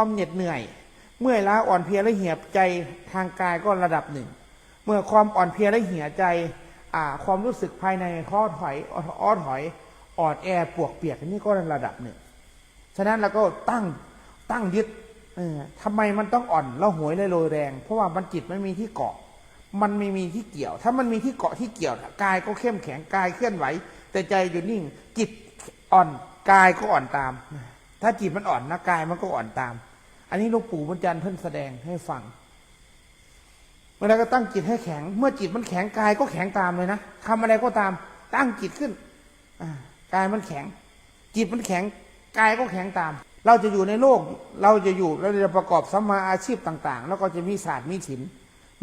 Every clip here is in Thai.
ความเหน็ดเหนื่อย เมื่อยล้าอ่อนเพลียและเหี่ยใจทางกายก็ระดับหนึ่ง เมื่อความอ่อนเพลียและเหี่ยใจความรู้สึกภายในท้อถอยอ้อถอยอ่อนแอปวกเปียกอันนี่ก็ระดับหนึ่ง ฉะนั้นเราก็ตั้งตั้งยึดเออทำไมมันต้องอ่อนแล้วหวยเลยโรยแรง เพราะว่ามันจิตไม่มีที่เกาะ มันไม่มีที่เกี่ยว ถ้ามันมีที่เกาะที่เกี่ยวกายก็เข้มแข็งกายเคลื่อนไหว แต่ใจอยู่นิ่ง จิตอ่อนกายก็อ่อนตาม ถ้าจิตมันอ่อนนะกายมันก็อ่อนตาม อันนี้หลวงปู่บุญจันทร์ท่นแสดงให้ฟังเมื่อไรก็ตั้งจิตให้แข็ง เมื่อจิตมันแข็งกายก็แข็งตามเลยนะทำอะไรก็ตาม ตั้งจิตขึ้นอกายมันแข็ง จิตมันแข็งกายก็แข็งตาม เราจะอยู่ในโลก เราจะอยู่เราจะประกอบสัมมาอาชีพต่าง ๆ แล้วก็จะมีศาสตร์มีศิล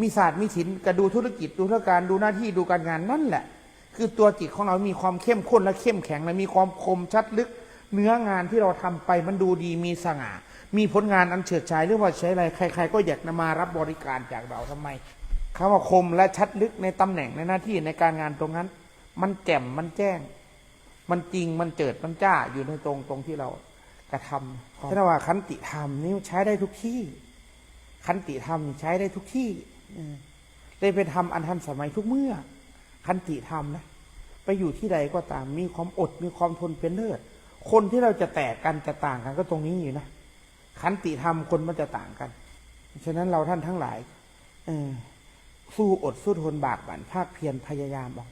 มีศาสตร์มีศิลก็ดูธุรกิจดูธุรการดูหน้าที่ดูการงานนั่นแหละ คือตัวจิตของเรามีความเข้มข้นและเข้มแข็งและมีความคมชัดลึก เนื้องานที่เราทำไปมันดูดีมีสง่า มีผลงานอันเฉิดฉายหรือว่าใช้อะไรใคร ๆ ก็อยากนำมารับบริการจากเราทำไมคำว่าคมและชัดลึกในตำแหน่งในหน้าที่ในการงานตรงนั้น มันแจ่มมันแจ้ง มันจริงมันเจิดมันจ้าอยู่ในตรงตรงที่เรากระทำเพราะว่าขันติธรรมนี่ใช้ได้ทุกที่ ขันติธรรมใช้ได้ทุกที่ได้เป็นธรรมอันทันสมัยทุกเมื่อ ขันติธรรมนะไปอยู่ที่ใดก็ตามมีความอดมีความทนเป็นเลิศคนที่เราจะแตกกันจะต่างกันก็ตรงนี้อยู่นะ ขันติธรรมคนมันจะต่างกัน ฉะนั้นเราท่านทั้งหลายสู้อดสู้ทนบากบั่นภาคเพียรพยายามออก